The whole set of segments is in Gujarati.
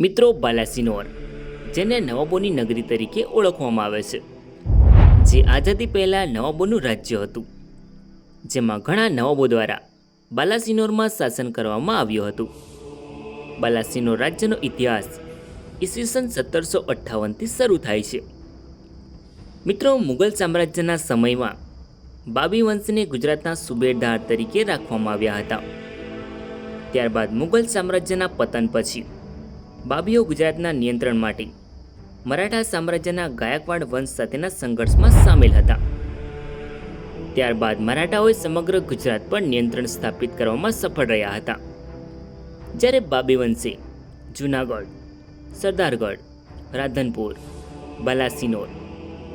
મિત્રો બાલાસિનોર, જેને નવાબોની નગરી તરીકે ઓળખવામાં આવે છે. જે આઝાદી પહેલાં નવાબોનું રાજ્ય હતું, જેમાં ઘણા નવાબો દ્વારા બાલાસિનોરમાં શાસન કરવામાં આવ્યું હતું. બાલાસિનોર રાજ્યનો ઇતિહાસ ઈસવીસન સત્તરસો અઠ્ઠાવનથી શરૂ થાય છે. મિત્રો મુગલ સામ્રાજ્યના સમયમાં બાબી વંશને ગુજરાતના સુબેરદાર તરીકે રાખવામાં આવ્યા હતા. ત્યારબાદ મુગલ સામ્રાજ્યના પતન પછી બાબીઓ ગુજરાતના નિયંત્રણ માટે. મરાઠા સામ્રાજ્યના ગાયકવાડ વંશ સાથેના સંઘર્ષમાં સામેલ હતા. ત્યારબાદ મરાઠાઓએ સમગ્ર ગુજરાત પર નિયંત્રણ સ્થાપિત કરવામાં સફળ રહ્યા હતા. જ્યારે બાબી વંશે જૂનાગઢ, સરદારગઢ, રાધનપુર, બાલાસિનોર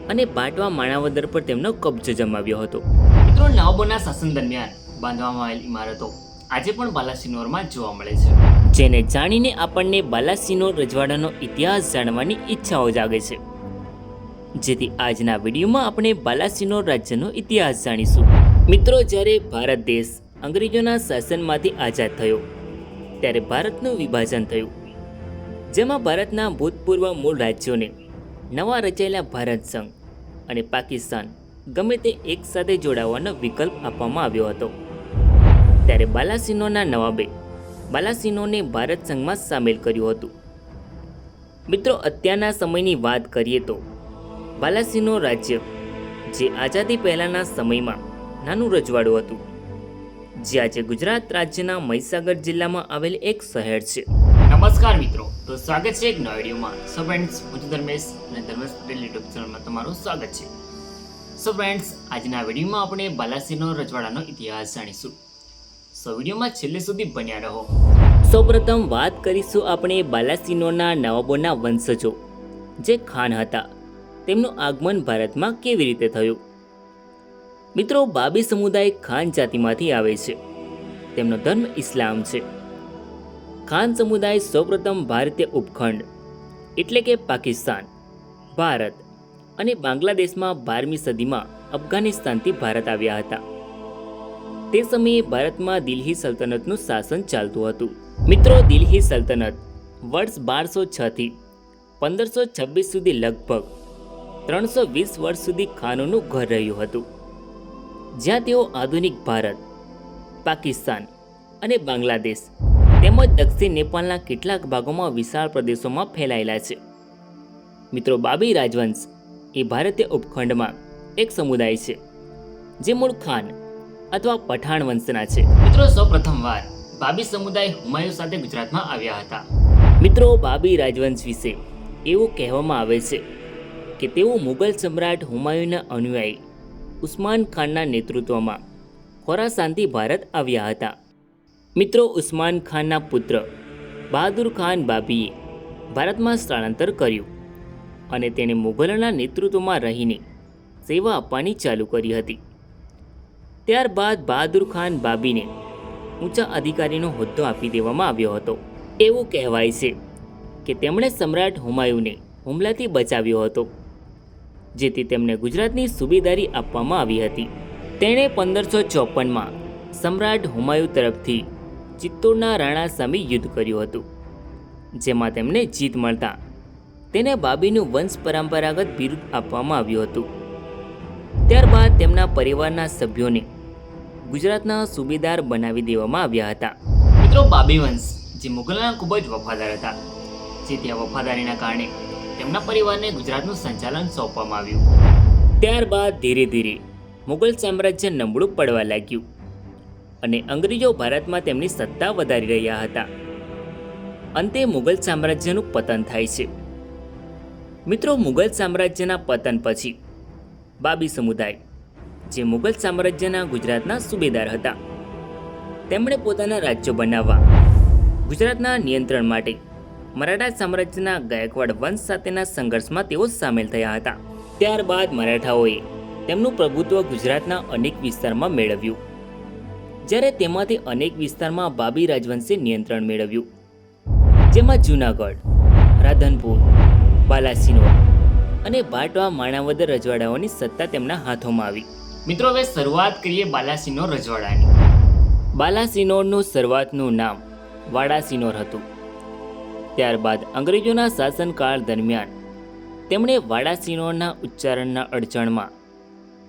અને બાટવા માણાવદર પર તેમનો કબજો જમાવ્યો હતો. મિત્રો, નવાબોના શાસન દરમિયાન બાંધવામાં આવેલ ઇમારતો આજે પણ બાલાસિનોરમાં જોવા મળે છે. જેને જાણીને આપણને બાલાસિનોર રજવાડાનો ઇતિહાસ જાણવાની ઈચ્છાઓ જાગે છે. જેથી આજના વિડીયોમાં આપણે બાલાસિનોર રાજ્યનો ઇતિહાસ જાણીશું. મિત્રો, જ્યારે ભારત દેશ અંગ્રેજોના શાસનમાંથી આઝાદ થયો, ત્યારે ભારતનું વિભાજન થયું. જેમાં ભારતના ભૂતપૂર્વ મૂળ રાજ્યોને નવા રચાયેલા ભારત સંઘ અને પાકિસ્તાન ગમે તે એકસાથે જોડાવાનો વિકલ્પ આપવામાં આવ્યો હતો. ત્યારે બાલાસિનોના નવાબે બાલાસિનોને ભારત સંઘમાં સામેલ કર્યું હતું. મિત્રો, અત્યારના સમયની વાત કરીએ તો બાલાસિનો રાજ્ય, જે આઝાદી પહેલાંના સમયમાં નાનું રજવાડું હતું, જે આજે ગુજરાત રાજ્યના મહીસાગર જિલ્લામાં આવેલ એક શહેર છે. નમસ્કાર મિત્રો, તો સ્વાગત છે એક નવા વિડીયોમાં. સો ફ્રેન્ડ્સ હું ધર્મેશ અને ધર્મેશ પટેલ યુટ્યુબ ચેનલમાં તમારું સ્વાગત છે. સો ફ્રેન્ડ્સ આજના વિડીયોમાં આપણે બાલાસિનો રજવાડાનો ઇતિહાસ જાણીશું. સો વિડીયોમાં છેલ્લે સુધી બન્યા રહો. સૌપ્રથમ વાત કરીશું આપણે બાલાસિનોના નવાબોના વંશજો, જે ખાન હતા. તેમનું આગમન ભારતમાં કેવી રીતે થયું? મિત્રો, બાબી સમુદાય ખાન જાતિમાંથી આવે છે. તેમનો ધર્મ ઇસ્લામ છે. ખાન સમુદાય સૌપ્રથમ ભારતીય ઉપખંડ, એટલે કે પાકિસ્તાન, ભારત અને બાંગ્લાદેશમાં બારમી સદીમાં અફઘાનિસ્તાનથી ભારત આવ્યા હતા. તે સમયે ભારતમાં દિલ્હી સલ્તનતનું શાસન ચાલતું હતું. મિત્રો, દિલ્હી સલ્તનત વર્ષ બારસો છથી પંદરસો છવ્વીસ સુધી લગભગ ત્રણસો વીસ વર્ષ સુધી ખાનોનું ઘર રહ્યું હતું. જ્યાં તેઓ આધુનિક ભારત, પાકિસ્તાન અને બાંગ્લાદેશ તેમજ દક્ષિણ નેપાળના કેટલાક ભાગોમાં વિશાળ પ્રદેશોમાં ફેલાયેલા છે. મિત્રો બાબી રાજવંશ એ ભારતીય ઉપખંડમાં એક સમુદાય છે, જે મૂળ ખાન અથવા પઠાણ વંશના છે. મિત્રો સૌપ્રથમવાર ભાભી બાબી સમુદાય હુમાયુ સાથે ગુજરાતમાં આવ્યા હતા. મિત્રો બાબી રાજવંશ વિશે એવું કહેવામાં આવે છે કે તેઓ મુગલ સમ્રાટ હુમાયુના અનુયાયી ઉસ્માન ખાનના નેતૃત્વમાં ખોરાસાનથી ભારત આવ્યા હતા. મિત્રો ઉસ્માન ખાનના પુત્ર બહાદુર ખાન બાબીએ ભારતમાં સ્થળાંતર કર્યું અને તેણે મુઘલના નેતૃત્વમાં રહીને સેવા આપવાની ચાલુ કરી હતી. ત્યારબાદ બહાદુર ખાન બાબીને ઊંચા અધિકારીનો હોદ્દો આપી દેવામાં આવ્યો હતો. એવું કહેવાય છે કે તેમણે સમ્રાટ હુમાયુને હુમલાથી બચાવ્યો હતો, જેથી તેમને ગુજરાતની સુબેદારી આપવામાં આવી હતી. તેણે પંદરસો ચોપનમાં સમ્રાટ હુમાયુ તરફથી ચિત્તોડના રાણા સામે યુદ્ધ કર્યું હતું, જેમાં તેમને જીત મળતા તેને બાબીનું વંશ પરંપરાગત બિરુદ આપવામાં આવ્યું હતું. ત્યારબાદ તેમના પરિવારના સભ્યોને ગુજરાતના સુબેદાર બનાવી દેવામાં આવ્યા હતા. મિત્રો, બાબી વંશ, જે મુગલોના ખૂબ જ વફાદાર હતા, જે ત્યાં વફાદારીના કારણે તેમના પરિવારને ગુજરાતનું સંચાલન સોંપવામાં આવ્યું. ત્યારબાદ ધીરે ધીરે મુગલ સામ્રાજ્ય નબળું પડવા લાગ્યું અને અંગ્રેજો ભારતમાં તેમની સત્તા વધારી રહ્યા હતા. અંતે મુગલ સામ્રાજ્યનું પતન થાય છે. મિત્રો, મુગલ સામ્રાજ્યના પતન પછી બાબી સમુદાય, જે મુગલ સામ્રાજ્યના ગુજરાતના સુબેદાર હતા. તેમણે પોતાના રાજ્યો બનાવવા, ગુજરાતના નિયંત્રણ માટે મરાઠા સામ્રાજ્યના ગાયકવાડ વંશ સાથેના સંઘર્ષમાં તેઓ સામેલ થયા હતા. ત્યારબાદ મરાઠાઓએ તેમનું પ્રભુત્વ ગુજરાતના અનેક વિસ્તારમાં મેળવ્યું. જ્યારે તેમાંથી અનેક વિસ્તારમાં બાબી રાજવંશે નિયંત્રણ મેળવ્યું. જેમાં જૂનાગઢ, રાધનપુર બાલાસિનોર અને બાટવા માણાવદર રજવાડાઓની સત્તા તેમના હાથોમાં આવી. મિત્રો હવે શરૂઆત કરીએ બાલાસિનોર રજવાડાની. બાલાસિનોરનું શરૂઆતનું નામ વાડાસિનોર હતું. ત્યારબાદ અંગ્રેજોના શાસનકાળ દરમિયાન તેમણે વાડાસિનોરના ઉચ્ચારણના અડચણમાં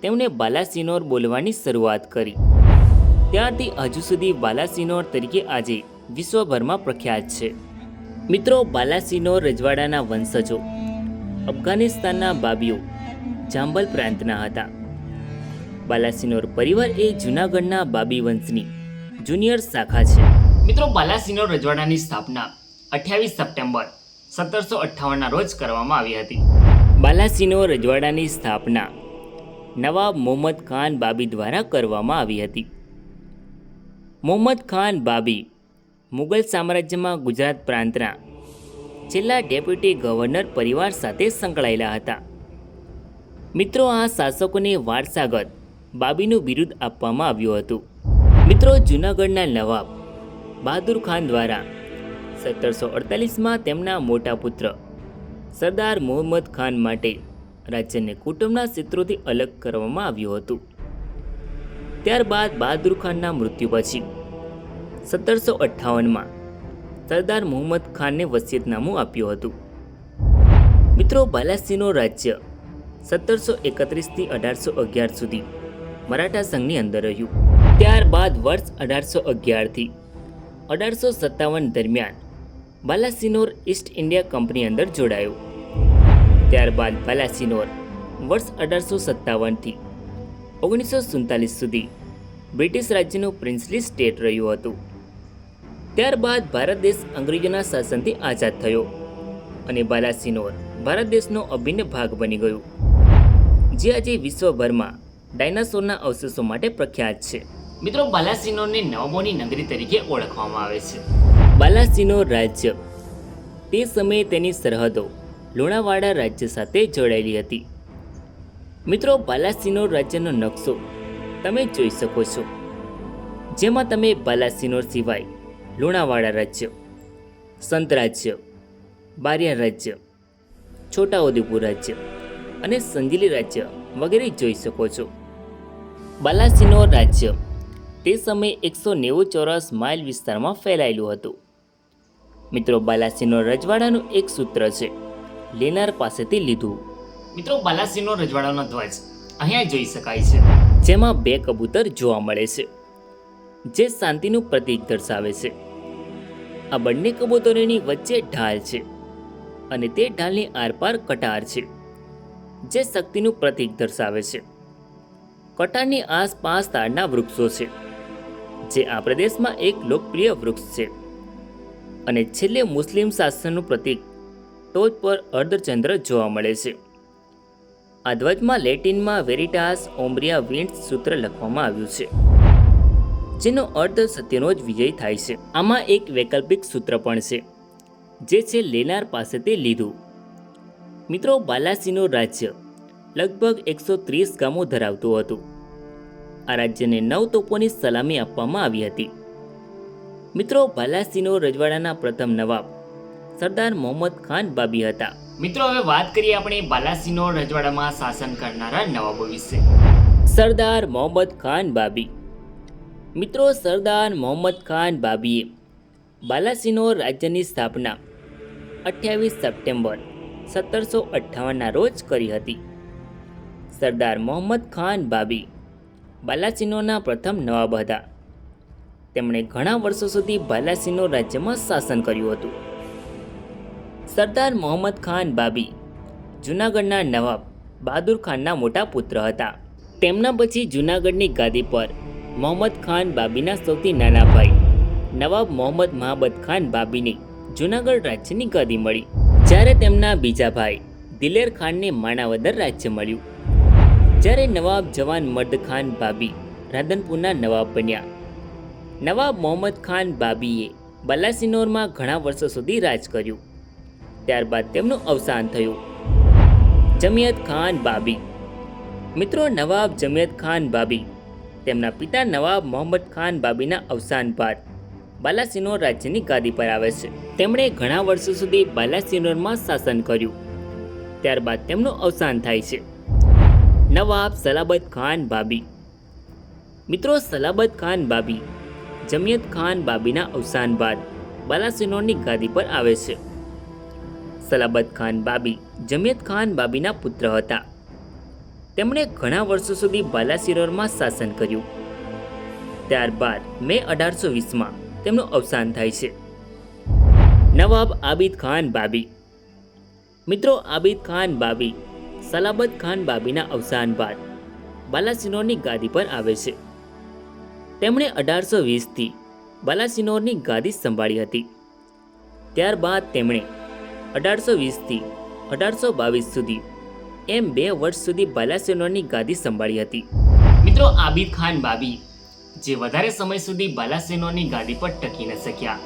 તેમણે બાલાસિનોર બોલવાની શરૂઆત કરી. ત્યારથી હજુ સુધી બાલાસિનોર તરીકે આજે વિશ્વભરમાં પ્રખ્યાત છે. મિત્રો બાલાસિનોર રજવાડાના વંશજો અફઘાનિસ્તાનના બાબીઓ જાંબલ પ્રાંતના હતા. બાલાસિનોર પરિવાર એ જૂનાગઢના બાબી વંશની જુનિયર શાખા છે. મિત્રો બાલાસિનોર રજવાડાની સ્થાપના અઠ્યાવીસ સપ્ટેમ્બર સત્તરસો અઠ્ઠાવનના રોજ કરવામાં આવી હતી. બાલાસિનોર રજવાડાની સ્થાપના નવાબ મોહમ્મદ ખાન બાબી દ્વારા કરવામાં આવી હતી. મોહમ્મદ ખાન બાબી મુગલ સામ્રાજ્યમાં ગુજરાત પ્રાંતના છેલ્લા ડેપ્યુટી ગવર્નર પરિવાર સાથે સંકળાયેલા હતા. મિત્રો, આ શાસકોને વારસાગત બાબીનું બિરુદ આપવામાં આવ્યું હતું. મિત્રો, જૂનાગઢના નવાબ બહાદુર ખાન દ્વારા સત્તરસો અડતાલીસમાં તેમના મોટા પુત્ર સરદાર મોહમ્મદ ખાન માટે રાજ્યને કુટુંબના ક્ષેત્રોથી અલગ કરવામાં આવ્યું હતું. ત્યારબાદ બહાદુર ખાનના મૃત્યુ પછી સત્તરસો અઠ્ઠાવનમાં સરદાર મોહમ્મદ ખાનને વસિયતનામું આપ્યું હતું. મિત્રો બાલાસિનોર રાજ્ય સત્તરસો એકત્રીસથી અઢારસો અગિયાર સુધી મરાઠા સંઘની અંદર રહ્યું. ત્યારબાદ વર્ષ અઢારસો અગિયારથી અઢારસો સત્તાવન દરમિયાન બાલાસિનોર ઈસ્ટ ઇન્ડિયા કંપની અંદર જોડાયું. ત્યારબાદ બાલાસિનોર વર્ષ અઢારસો સત્તાવનથી ઓગણીસો સુડતાલીસ સુધી બ્રિટિશ રાજ્યનું પ્રિન્સલી સ્ટેટ રહ્યું હતું. ત્યારબાદ ભારત દેશ અંગ્રેજોના શાસનથી આઝાદ થયો અને બાલાસિનોર ભારત દેશનો અભિન્ન ભાગ બની ગયો જે આજે વિશ્વભરમાં ડાયનાસોરના અવશેષો માટે પ્રખ્યાત છે. મિત્રો બાલાસિનોરને નવમોની નગરી તરીકે ઓળખવામાં આવે છે. બાલાસિનોર રાજ્ય તે સમયે તેની સરહદો લુણાવાડા રાજ્ય સાથે જોડાયેલી હતી. મિત્રો બાલાસિનોર રાજ્યનો નકશો તમે જોઈ શકો છો જેમાં તમે બાલાસિનોર સિવાય લુણાવાડા રાજ્ય, સંત રાજ્ય, બારિયા રાજ્ય, છોટાઉદેપુર રાજ્ય અને સંજેલી રાજ્ય વગેરે જોઈ શકો છો. બાલાસિનોર રાજ્ય તે સમયે એકસો નેવું ચોરસ માઇલ વિસ્તારમાં ફેલાયેલું હતું. મિત્રો, બાલાસિનોર રજવાડાનું એક સૂત્ર છે, લેનાર પાસેથી લીધું. મિત્રો, બાલાસિનોર રજવાડાનો ધ્વજ અહીંયા જોઈ શકાય છે, જેમાં બે કબૂતર જોવા મળે છે. જે શાંતિનું પ્રતીક દર્શાવે છે. આ બંને કબૂતરોની વચ્ચે ઢાલ છે અને તે ઢાલની આરપાર કટાર છે, જે શક્તિનું પ્રતીક દર્શાવે છે. કટારની આસપાસ તાડના વૃક્ષો છે, જે આ પ્રદેશમાં એક લોકપ્રિય વૃક્ષ છે. અને છેલ્લે મુસ્લિમ શાસનનું પ્રતીક ટોચ પર અર્ધચંદ્ર જોવા મળે છે. આ ધ્વજમાં લેટિનમાં વેરિટાસ, ઓમ્બ્રિયા વિન્સ સૂત્ર લખવામાં આવ્યું છે. જેનો અર્થ સત્યનો જ વિજય થાય છે. આમાં એક વૈકલ્પિક સૂત્ર પણ છે જે છે લેનાર પાસેથી લીધું. મિત્રો બાલાસીનું રાજ્ય લગભગ એકસો ત્રીસ ગામો ધરાવતું હતું. આ રાજ્યને નવ તોપોની સલામી આપવામાં આવી હતી. મિત્રો બાલાસિનો રજવાડાના પ્રથમ નવાબ સરદાર મોહમ્મદ ખાન બાબી હતા. મિત્રો હવે વાત કરીએ આપણે બાલાસિનો રજવાડામાં શાસન કરનારા નવાબો વિશે. સરદાર મોહમ્મદ ખાન બાબી મિત્રો સરદાર મોહમ્મદ ખાન બાબીએ બાલાસિનોર રાજ્યની સ્થાપના અઠ્યાવીસ સપ્ટેમ્બર સત્તરસો અઠ્ઠાવનના રોજ કરી હતી. સરદાર મોહમ્મદ ખાન બાબી બાલાસિનોરના પ્રથમ નવાબ હતા. તેમણે ઘણા વર્ષો સુધી બાલાસિનોર રાજ્યમાં શાસન કર્યું હતું. સરદાર મોહમ્મદ ખાન બાબી જૂનાગઢના નવાબ બહાદુર ખાનના મોટા પુત્ર હતા. તેમના પછી જૂનાગઢની ગાદી પર મોહમ્મદ ખાન બાબીના સૌથી નાના ભાઈ. નવાબ મોહમ્મદ મહાબત ખાન બાબીને જૂનાગઢ રાજ્યની ગાદી મળી. જ્યારે તેમના બીજા ભાઈ દિલેર ખાનને માણાવદર રાજ્ય મળ્યું. જ્યારે નવાબ જવાન મર્દ ખાન બાબી રાધનપુરના નવાબ બન્યા. નવાબ મોહમ્મદ ખાન બાબીએ બલાસિનોરમાં ઘણા વર્ષો સુધી રાજ કર્યું. ત્યારબાદ તેમનું અવસાન થયું. જમિયત ખાન બાબી. મિત્રો, નવાબ જમિયત ખાન બાબી તેમના પિતા નવાબ મોહમ્મદ ખાન બાબીના અવસાન બાદ બાલાસિનોર રાજ્યની ગાદી પર આવે છે. તેમણે ઘણા વર્ષો સુધી બાલાસિનોરમાં શાસન કર્યું. ત્યારબાદ તેમનું અવસાન થાય છે. નવાબ સલાબત ખાન બાબી. મિત્રો, સલાબત ખાન બાબી જમિયત ખાન બાબીના અવસાન બાદ બાલાસિનોરની ગાદી પર આવે છે. સલાબત ખાન બાબી જમિયત ખાન બાબીના પુત્ર હતા. તેમણે ઘણા વર્ષો સુધી બાલાસિનોરમાં શાસન કર્યું. ત્યારબાદ મે અઢારસો વીસમાં તેમનું અવસાન થાય છે. નવાબ આબિદ ખાન બાબી. મિત્રો, આબિદ ખાન બાબી સલાબત ખાન બાબીના અવસાન બાદ બાલાસિનોરની ગાદી પર આવે છે. તેમણે અઢારસો વીસથી બાલાસિનોરની ગાદી સંભાળી હતી. ત્યારબાદ તેમણે અઢારસો વીસથી અઢારસો બાવીસ સુધી એમ બે વર્ષ સુધી બાલાસિનોરની ગાદી સંભાળી હતી. મિત્રો આબિદ ખાન બાબી જે વધારે સમય સુધી બાલાસિનોરની ગાદી પર ટકી ન શક્યા.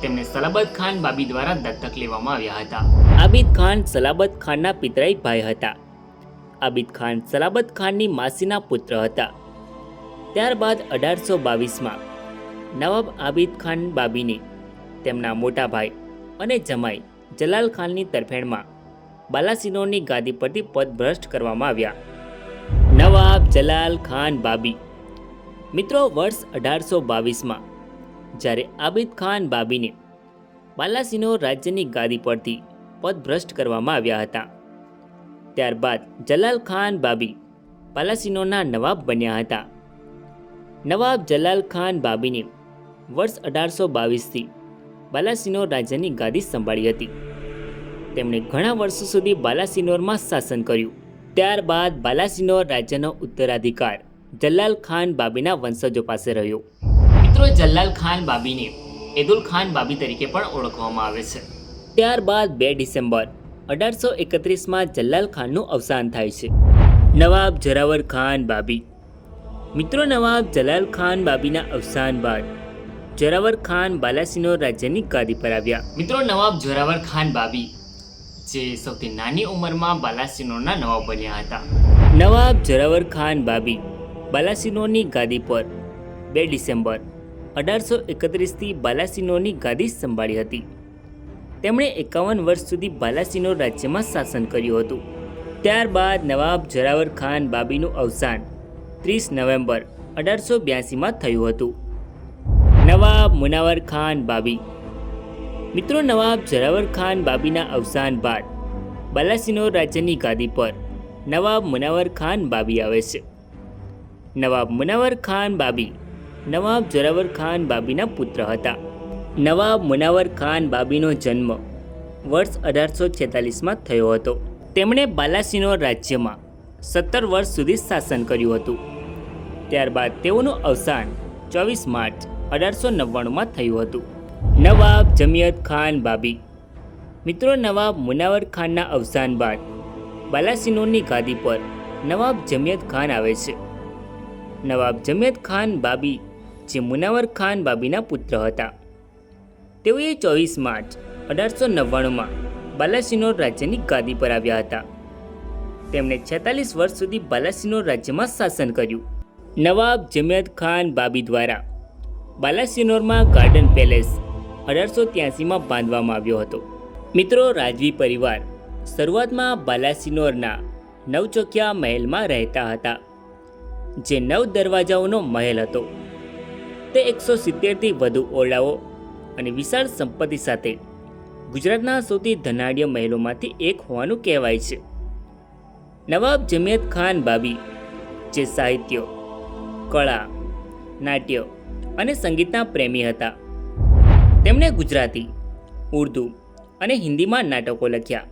તેમને સલાબત ખાન બાબી દ્વારા દત્તક લેવામાં આવ્યા હતા. આબિદ ખાન સલાબત ખાનના પિતરાઈ ભાઈ હતા. આબિદ ખાન સલાબત ખાનની માસીના પુત્ર હતા. ત્યારબાદ અઢારસો બાવીસમાં નવાબ આબિદ ખાન બાબીને તેમના મોટા ભાઈ અને જમાઈ જલાલ ખાનની તરફેણમાં બાલાસિનોરની ગાદી પરથી પદભ્રષ્ટ કરવામાં આવ્યા. નવાબ જલાલ ખાન બાબી. મિત્રો, વર્ષ અઢારસો બાવીસમાં, જ્યારે આબિદ ખાન બાબીને બાલાસિનો રાજ્યની ગાદી પરથી પદભ્રષ્ટ કરવામાં આવ્યા હતા. ત્યારબાદ જલાલ ખાન બાબી બાલાસિનોના નવાબ બન્યા હતા. નવાબ જલાલ ખાન બાબીને વર્ષ અઢારસો બાવીસથી બાલાસિનો રાજ્યની ગાદી સંભાળી હતી. તેમણે ઘણા વર્ષો સુધી બાલાસિનોરમાં શાસન કર્યું. ત્યારબાદ બાલાસિનોર રાજ્યનો ઉત્તરાધિકાર જલાલ ખાન બાબીના વંશજો પાસે રહ્યો. મિત્રો, જલાલ ખાન બાબીને એદુલ ખાન બાબી તરીકે પણ ઓળખવામાં આવે છે. ત્યારબાદ બે ડિસેમ્બર અઢારસો એકત્રીસમાં જલાલ ખાનનું અવસાન થાય છે. નવાબ જરાવર ખાન બાબી. મિત્રો, નવાબ જલાલ ખાન બાબીના અવસાન બાદ જોરાવર ખાન બાલાસિનોર રાજ્યની ગાદી પર આવ્યા. મિત્રો, નવાબ જોરાવર ખાન બાબી જે સૌથી નાની ઉંમરમાં બાલાસિનોરના નવાબ બન્યા હતા. નવાબ જરાવર ખાન બાબી, બાલાસિનોની ગાદી પર બે ડિસેમ્બર અઢારસો એકત્રીસથી બાલાસિનોની ગાદી સંભાળી હતી. તેમણે એકાવન વર્ષ સુધી બાલાસિનોર રાજ્યમાં શાસન કર્યું હતું. ત્યારબાદ નવાબ જરાવર ખાન બાબીનું અવસાન ત્રીસ નવેમ્બર અઢારસો બ્યાસીમાં થયું હતું. નવાબ મુનાવર ખાન બાબી મિત્રો નવાબ જરાવર ખાન બાબીના અવસાન બાદ બાલાસિનોર રાજ્યની ગાદી પર નવાબ મુનાવર ખાન બાબી આવે છે. નવાબ મુનાવર ખાન બાબી નવાબ જરાવર ખાન બાબીના પુત્ર હતા. નવાબ મુનાવર ખાન બાબીનો જન્મ વર્ષ અઢારસો છેતાલીસમાં થયો હતો. તેમણે બાલાસિનોર રાજ્યમાં સત્તર વર્ષ સુધી શાસન કર્યું હતું. ત્યારબાદ તેઓનું અવસાન ચોવીસ માર્ચ અઢારસો નવ્વાણુંમાં થયું હતું. નવાબ જમિયત ખાન બાબી. મિત્રો, નવાબ મુનાવર ખાનના અવસાન બાદ બાલાસિનોરની ગાદી પર નવાબ જમિયત ખાન આવે છે. નવાબ જમિયત ખાન બાબી, જે મુનાવર ખાન બાબીના પુત્ર હતા. તેઓએ ચોવીસ માર્ચ અઢારસો નવ્વાણુંમાં બાલાસિનોર રાજ્યની ગાદી પર આવ્યા હતા. તેમણે છેતાલીસ વર્ષ સુધી બાલાસિનોર રાજ્યમાં શાસન કર્યું. નવાબ જમિયત ખાન બાબી દ્વારા બાલાસિનોરમાં ગાર્ડન પેલેસ અઢારસો ત્યાસીમાં બાંધવામાં આવ્યો હતો. મિત્રો, રાજવી પરિવાર શરૂઆતમાં બાલાસિનોરના નવચોકિયા મહેલમાં રહેતા હતા, જે નવ દરવાજાઓનો મહેલ હતો. તે એકસો સિત્તેરથી વધુ ઓરડાઓ અને વિશાળ સંપત્તિ સાથે ગુજરાતના સૌથી ધનાઢ્ય મહેલોમાંથી એક હોવાનું કહેવાય છે. નવાબ જમિયત ખાન બાબી જે સાહિત્ય, કળા, નાટ્ય અને સંગીતના પ્રેમી હતા તેમણે ગુજરાતી, ઉર્દુ અને હિન્દીમાં નાટકો લખ્યા.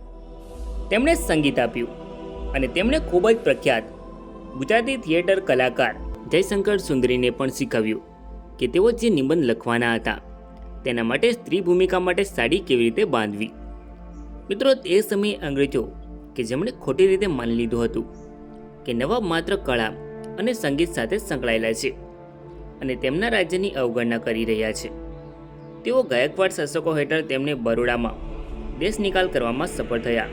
તેમણે સંગીત આપ્યું અને તેમણે ખૂબ જ પ્રખ્યાત ગુજરાતી થિયેટર કલાકાર જયશંકર સુંદરીને પણ શીખવ્યું કે તેઓ જે નિબંધ લખવાના હતા, તેના માટે સ્ત્રી ભૂમિકા માટે સાડી કેવી રીતે બાંધવી. મિત્રો, તે સમયે અંગ્રેજો કે જેમણે ખોટી રીતે માની લીધું હતું કે નવાબ માત્ર કળા અને સંગીત સાથે સંકળાયેલા છે અને તેમના રાજ્યની અવગણના કરી રહ્યા છે. તેઓ ગાયકવાડ શાસકો હેઠળ તેમને બરોડામાં દેશ નિકાલ કરવામાં સફળ થયા.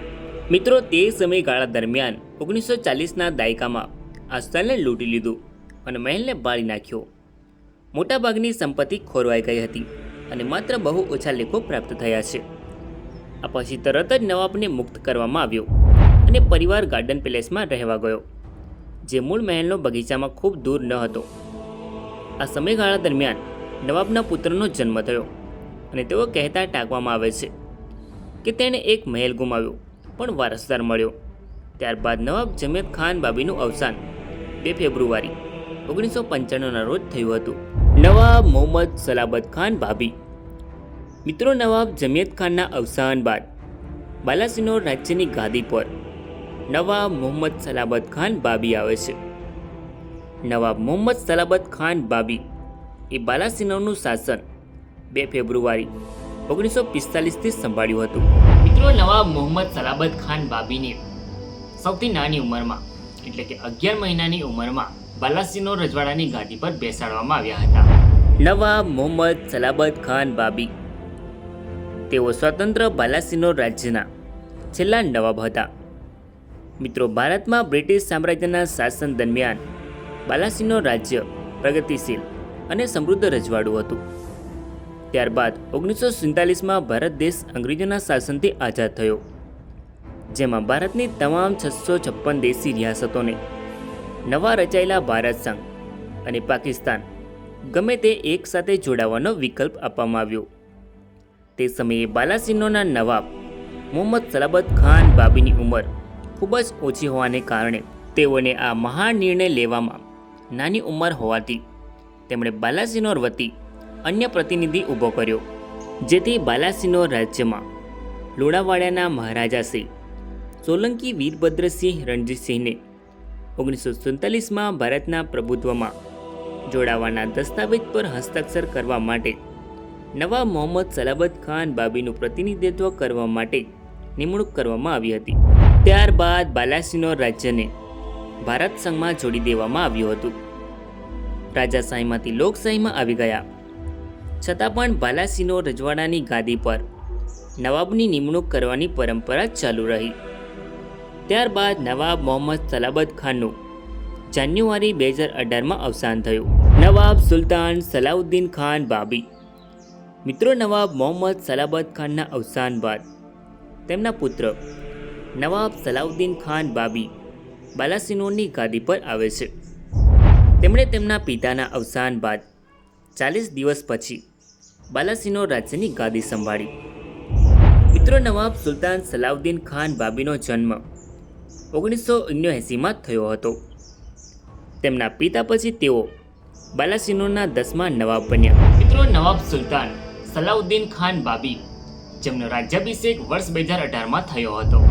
મિત્રો, તે સમયગાળા દરમિયાન ઓગણીસો ચાલીસના દાયકામાં આ સ્થળને લૂંટી લીધું અને મહેલને બાળી નાખ્યો. મોટાભાગની સંપત્તિ ખોરવાઈ ગઈ હતી અને માત્ર બહુ ઓછા લેખો પ્રાપ્ત થયા છે. આ પછી તરત જ નવાબને મુક્ત કરવામાં આવ્યો અને પરિવાર ગાર્ડન પેલેસમાં રહેવા ગયો, જે મૂળ મહેલનો બગીચામાં ખૂબ દૂર ન હતો. આ સમયગાળા દરમિયાન નવાબના પુત્રનો જન્મ થયો. અને તેઓ કહેતા ટાંકવામાં આવે છે કે તેણે એક મહેલ ગુમાવ્યો, પણ વારસદાર મળ્યો. ત્યારબાદ નવાબ જમેદ ખાન બાબીનું અવસાન, બે ફેબ્રુઆરી, ઓગણીસો પંચાણુંના રોજ થયું હતું. નવાબ મોહમ્મદ સલાબત ખાન ભાભી મિત્રો, નવાબ જમિયત ખાનના અવસાન બાદ બાલાસિનોર રાજ્યની ગાદી પર નવાબ મોહમ્મદ સલાબત ખાન બાબી આવે છે. નવાબ મોહમ્મદ સલાબત ખાન બાબી એ બાલાસિનોરનું શાસન બે ફેબ્રુઆરી ઓગણીસો પિસ્તાલીસથી સંભાળ્યું હતું. મિત્રો નવાબ મોહમ્મદ સલાબત ખાન બાબીને સૌથી નાની ઉંમરમાં એટલે કે અગિયાર મહિનાની ઉંમરમાં બાલાસિનોર રજવાડાની ગાદી પર બેસાડવામાં આવ્યા હતા. નવાબ મોહમ્મદ સલાબત ખાન બાબી તેઓ સ્વતંત્ર બાલાસિનોર રાજ્યના છેલ્લા નવાબ હતા. મિત્રો ભારતમાં બ્રિટિશ સામ્રાજ્યના શાસન દરમિયાન બાલાસિનોર રાજ્ય પ્રગતિશીલ અને સમૃદ્ધ રજવાડું હતું. ત્યારબાદ ઓગણીસો સુડતાલીસમાં ભારત દેશ અંગ્રેજોના શાસનથી આઝાદ થયો, જેમાં ભારતની તમામ છસો છપ્પન દેશી રિયાસતોને નવા રચાયેલા ભારત સંઘ અને પાકિસ્તાન ગમે તે એક સાથે જોડાવાનો વિકલ્પ આપવામાં આવ્યો. તે સમયે બાલાસિનોના નવાબ મોહમ્મદ સલાબત ખાન બાબીની ઉંમર ખૂબ જ ઓછી હોવાને કારણે તેઓને આ મહાન નિર્ણય લેવામાં નાની ઉંમર હોવાથી તેમણે બાલાસિનોર વતી અન્ય પ્રતિનિધિ ઊભો કર્યો. જેથી બાલાસિંહનો રાજ્યમાં લુણાવાડાના મહારાજા શ્રી સોલંકી વીરભદ્રસિંહ રણજીતસિંહને ઓગણીસો સુડતાલીસમાં ભારતના પ્રભુત્વમાં જોડાવાના દસ્તાવેજ પર હસ્તાક્ષર કરવા માટે નવા મોહમ્મદ સલાબત ખાન બાબીનું પ્રતિનિધિત્વ કરવા માટે નિમણૂક કરવામાં આવી હતી. ત્યારબાદ બાલાસિનોર રાજ્યને ભારત સંઘમાં જોડી દેવામાં આવ્યું હતું. રાજાશાહીમાંથી લોકશાહીમાં આવી ગયા. છતાં પણ બાલાસિનો રજવાડાની ગાદી પર નવાબની નિમણૂક કરવાની પરંપરા ચાલુ રહી. ત્યારબાદ નવાબ મોહમ્મદ સલાબત ખાનનું જાન્યુઆરી બે હજાર અઢારમાં અવસાન થયું. નવાબ સુલતાન સલાઉદ્દીન ખાન બાબી. મિત્રો, નવાબ મોહમ્મદ સલાબત ખાનના અવસાન બાદ તેમના પુત્ર નવાબ સલાઉદ્દીન ખાન બાબી બાલાસિનોરની ગાદી પર આવે છે. તેમણે તેમના પિતાના અવસાન બાદ ચાલીસ દિવસ પછી બાલાસિનોર રાજ્યની ગાદી સંભાળી. મિત્રો નવાબ સુલતાન સલાઉદ્દીન ખાન બાબીનો જન્મ ઓગણીસો ઓગણએંસીમાં થયો હતો. તેમના પિતા પછી તેઓ બાલાસિનોરના દસમા નવાબ બન્યા. મિત્રો નવાબ સુલતાન સલાઉદ્દીન ખાન બાબી, જેમનો રાજ્યાભિષેક વર્ષ બે હજાર અઢારમાં થયો હતો.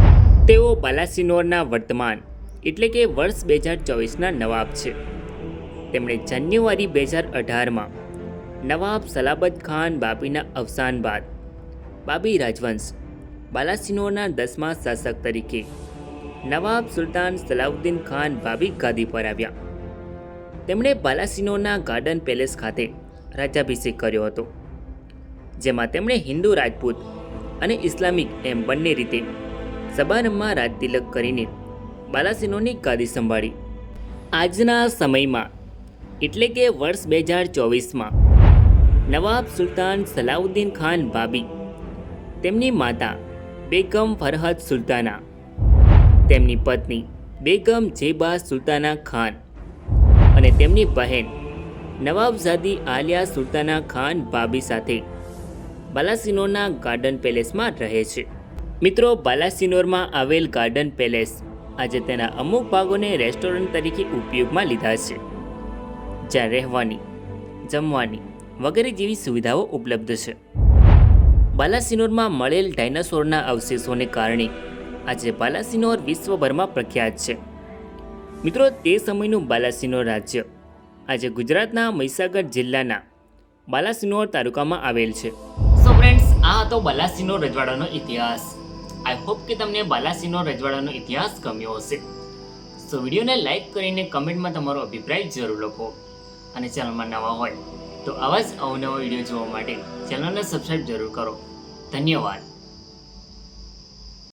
તેઓ બાલાસિનોરના વર્તમાન એટલે કે વર્ષ બે હજાર ચોવીસના નવાબ છે. તેમણે જાન્યુઆરી બે હજાર અઢારમાં નવાબ સલાબત ખાન બાબીના અવસાન બાદ. બાબી રાજવંશ બાલાસિનોરના દસમા શાસક તરીકે. નવાબ સુલતાન સલાઉદ્દીન ખાન બાબી ગાદી પર આવ્યા. તેમણે બાલાસિનોરના ગાર્ડન પેલેસ ખાતે રાજાભિષેક કર્યો હતો, જેમાં તેમણે હિન્દુ રાજપૂત અને ઇસ્લામિક એમ બંને રીતે સભારંભમાં રાજતિલક કરીને બાલાસિનોની ગાદી સંભાળી. આજના સમયમાં, એટલે કે વર્ષ બે હજાર ચોવીસમાં નવાબ સુલતાન સલાઉદ્દીન ખાન બાબી તેમની માતા બેગમ ફરહદ સુલતાના, તેમની પત્ની બેગમ જેબા સુલતાના ખાન અને તેમની બહેન નવાબઝાદી આલિયા સુલતાના ખાન બાબી સાથે બાલાસિનોરના ગાર્ડન પેલેસમાં રહે છે. મિત્રો, બાલાસિનોરમાં આવેલ ગાર્ડન પેલેસ આજે તેના અમુક ભાગોને રેસ્ટોરન્ટ તરીકે ઉપયોગમાં લીધા છે. જ્યાં રહેવાની, જમવાની વગેરે જેવી સુવિધાઓ ઉપલબ્ધ છે. બાલાસિનોરમાં મળેલ ડાયનાસોરના અવશેષોને કારણે આજે બાલાસિનોર વિશ્વભરમાં પ્રખ્યાત છે. મિત્રો, તે સમયનું બાલાસિનોર રાજ્ય આજે ગુજરાતના મહીસાગર જિલ્લાના બાલાસિનોર તાલુકામાં આવેલ છે. સો ફ્રેન્ડ્સ આ હતો બાલાસિનોર રજવાડાનો ઇતિહાસ. આઈ હોપ કે તમને બાલાસિનોર રજવાડાનો ઇતિહાસ ગમ્યો હશે. સો વિડીયોને લાઈક કરીને કમેન્ટમાં તમારો અભિપ્રાય જરૂર લખો અને ચેનલમાં નવા હોય તો આવા જ અવનવા વીડિયો જોવા માટે ચેનલને સબસ્ક્રાઈબ જરૂર કરો. ધન્યવાદ.